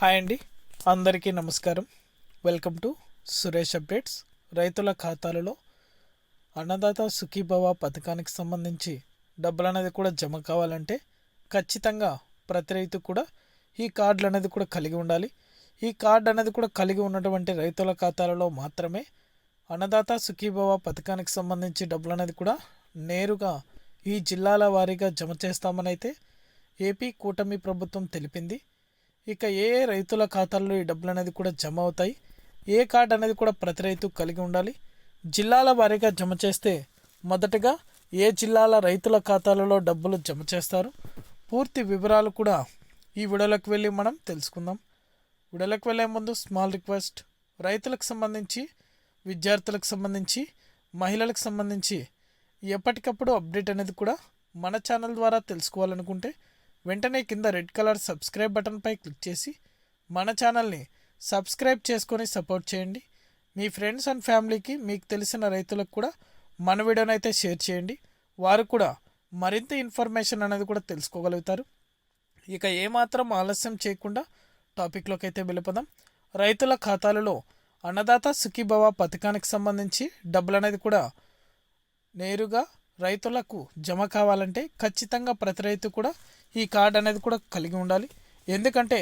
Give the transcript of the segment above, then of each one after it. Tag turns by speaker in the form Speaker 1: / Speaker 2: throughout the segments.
Speaker 1: Hi అండి. అందరికీ నమస్కారం. Welcome to Suresh updates. రైతుల ఖాతాలలో అన్నదాత సుఖీభవ పథకానికి సంబంధించి డబ్బులు అనేది కూడా జమ కావాలంటే ఖచ్చితంగా ప్రతి రైతు కూడా ఈ కార్డులు అనేది కూడా కలిగి ఉండాలి. ఈ కార్డు అనేది కూడా కలిగి ఉన్నటువంటి రైతుల ఖాతాలలో మాత్రమే అన్నదాత సుఖీభవ పథకానికి సంబంధించి డబ్బులు అనేది కూడా నేరుగా ఈ జిల్లాల వారీగా జమ చేస్తామని అయితే ఏపీ కూటమి ప్రభుత్వం తెలిపింది. ఇక ఏ రైతుల ఖాతాల్లో ఈ డబ్బులు అనేది కూడా జమ అవుతాయి? ఏ కార్డు అనేది కూడా ప్రతి రైతు కలిగి ఉండాలి? జిల్లాల వారీగా జమ చేస్తే మొదటగా ఏ జిల్లాల రైతుల ఖాతాలలో డబ్బులు జమ చేస్తారు? పూర్తి వివరాలు కూడా ఈ వీడియోలోకి వెళ్ళి మనం తెలుసుకుందాం. వీడియోలోకి వెళ్ళే ముందు స్మాల్ రిక్వెస్ట్. రైతులకు సంబంధించి విద్యార్థులకు సంబంధించి మహిళలకు సంబంధించి ఎప్పటికప్పుడు అప్డేట్ అనేది కూడా మన ఛానల్ ద్వారా తెలుసుకోవాలనుకుంటే వెంటనే కింద రెడ్ కలర్ సబ్స్క్రైబ్ బటన్పై క్లిక్ చేసి మన ఛానల్ని సబ్స్క్రైబ్ చేసుకొని సపోర్ట్ చేయండి. మీ ఫ్రెండ్స్ అండ్ ఫ్యామిలీకి మీకు తెలిసిన రైతులకు కూడా మన వీడియోని అయితే షేర్ చేయండి. వారు కూడా మరింత ఇన్ఫర్మేషన్ అనేది కూడా తెలుసుకోగలుగుతారు. ఇక ఏమాత్రం ఆలస్యం చేయకుండా టాపిక్లోకి అయితే వెళ్ళిపోదాం. రైతుల ఖాతాలలో అన్నదాత సుఖీభవ పథకానికి సంబంధించి డబ్బులు అనేది కూడా నేరుగా రైతులకు జమ కావాలంటే ఖచ్చితంగా ప్రతి రైతు కూడా ఈ కార్డు అనేది కూడా కలిగి ఉండాలి. ఎందుకంటే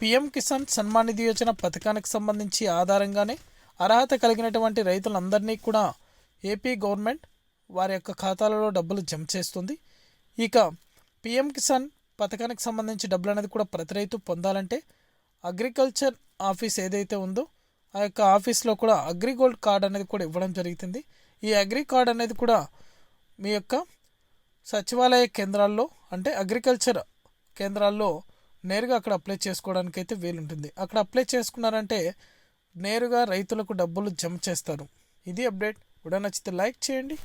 Speaker 1: పిఎం కిసాన్ సన్మాన్ నిధి యోజన పథకానికి సంబంధించి ఆధారంగానే అర్హత కలిగినటువంటి రైతులందరినీ కూడా ఏపీ గవర్నమెంట్ వారి యొక్క ఖాతాలలో డబ్బులు జమ చేస్తుంది. ఇక పిఎం కిసాన్ పథకానికి సంబంధించి డబ్బులు అనేది కూడా ప్రతి రైతు పొందాలంటే అగ్రికల్చర్ ఆఫీస్ ఏదైతే ఉందో ఆ యొక్క ఆఫీస్లో కూడా అగ్రిగోల్డ్ కార్డ్ అనేది కూడా ఇవ్వడం జరుగుతుంది. ఈ అగ్రి కార్డ్ అనేది కూడా మీ యొక్క సచివాలయ కేంద్రాల్లో అంటే అగ్రికల్చర్ కేంద్రాల్లో నేరుగా అక్కడ అప్లై చేసుకోవడానికి అయితే వీలుంటుంది. అక్కడ అప్లై చేసుకున్నారంటే నేరుగా రైతులకు డబ్బులు జమ చేస్తారు. ఇది అప్డేట్. వీడియో నచ్చితే లైక్ చేయండి.